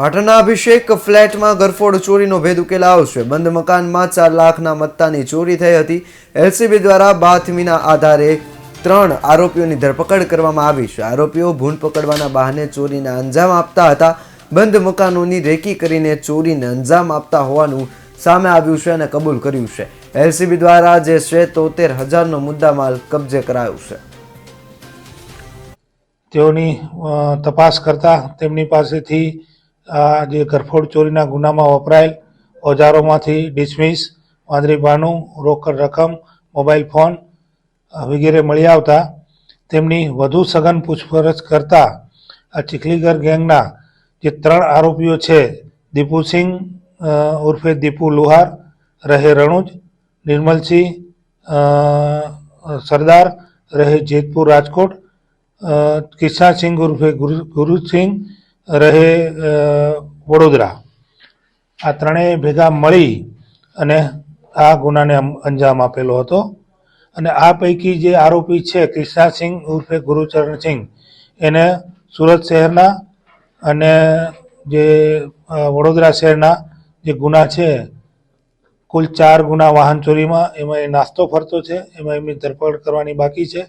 પાટણના અભિષેક ફ્લેટમાં ગરફોડ ચોરીનો ભેદ ઉકેલાવશે બંધ મકાનમાં ચાર લાખના મત્તાની ચોરી થઈ હતી. એલસીબી દ્વારા બાતમીના આધારે ત્રણ આરોપીઓની ધરપકડ કરવામાં આવી છે. આરોપીઓ ભૂંડ પકડવાના બહાને ચોરીને અંજામ આપતા હતા. બંધ મકાનોની રેકી કરીને ચોરીને અંજામ આપતા હોવાનું સામે આવ્યું છે અને કબૂલ કર્યું છે. એલસીબી દ્વારા જે છે તોતેર હજારનો મુદ્દામાલ કબજે કરાયો છે. તેઓની તપાસ કરતા તેમની પાસેથી આ જે ઘરફોડ ચોરીના ગુનામાં વપરાયેલ ઓજારોમાંથી ડિસમિસ, વાંદરી બાનું, રોકડ રકમ, મોબાઈલ ફોન વગેરે મળી આવતા તેમની વધુ સઘન પૂછપરછ કરતા આ ચીખલીગર ગેંગના જે ત્રણ આરોપીઓ છે દીપુસિંહ ઉર્ફે દીપુ લુહાર, રહે રણુજ, નિર્મલસિંહ સરદાર, રહે જેતપુર રાજકોટ કિશનસિંહ ઉર્ફે ગુરુ- ગુરુસિંહ રહે વડોદરા. આ ત્રણેય ભેગા મળી અને આ ગુનાને અંજામ આપેલો હતો. અને આ પૈકી જે આરોપી છે કૃષ્ણાસિંહ ઉર્ફે ગુરુચરણસિંહ એને સુરત શહેરના અને જે વડોદરા શહેરના જે ગુના છે, કુલ ચાર ગુના વાહન ચોરીમાં, એમાં એ નાસ્તો ફરતો છે, એમાં એમની ધરપકડ કરવાની બાકી છે.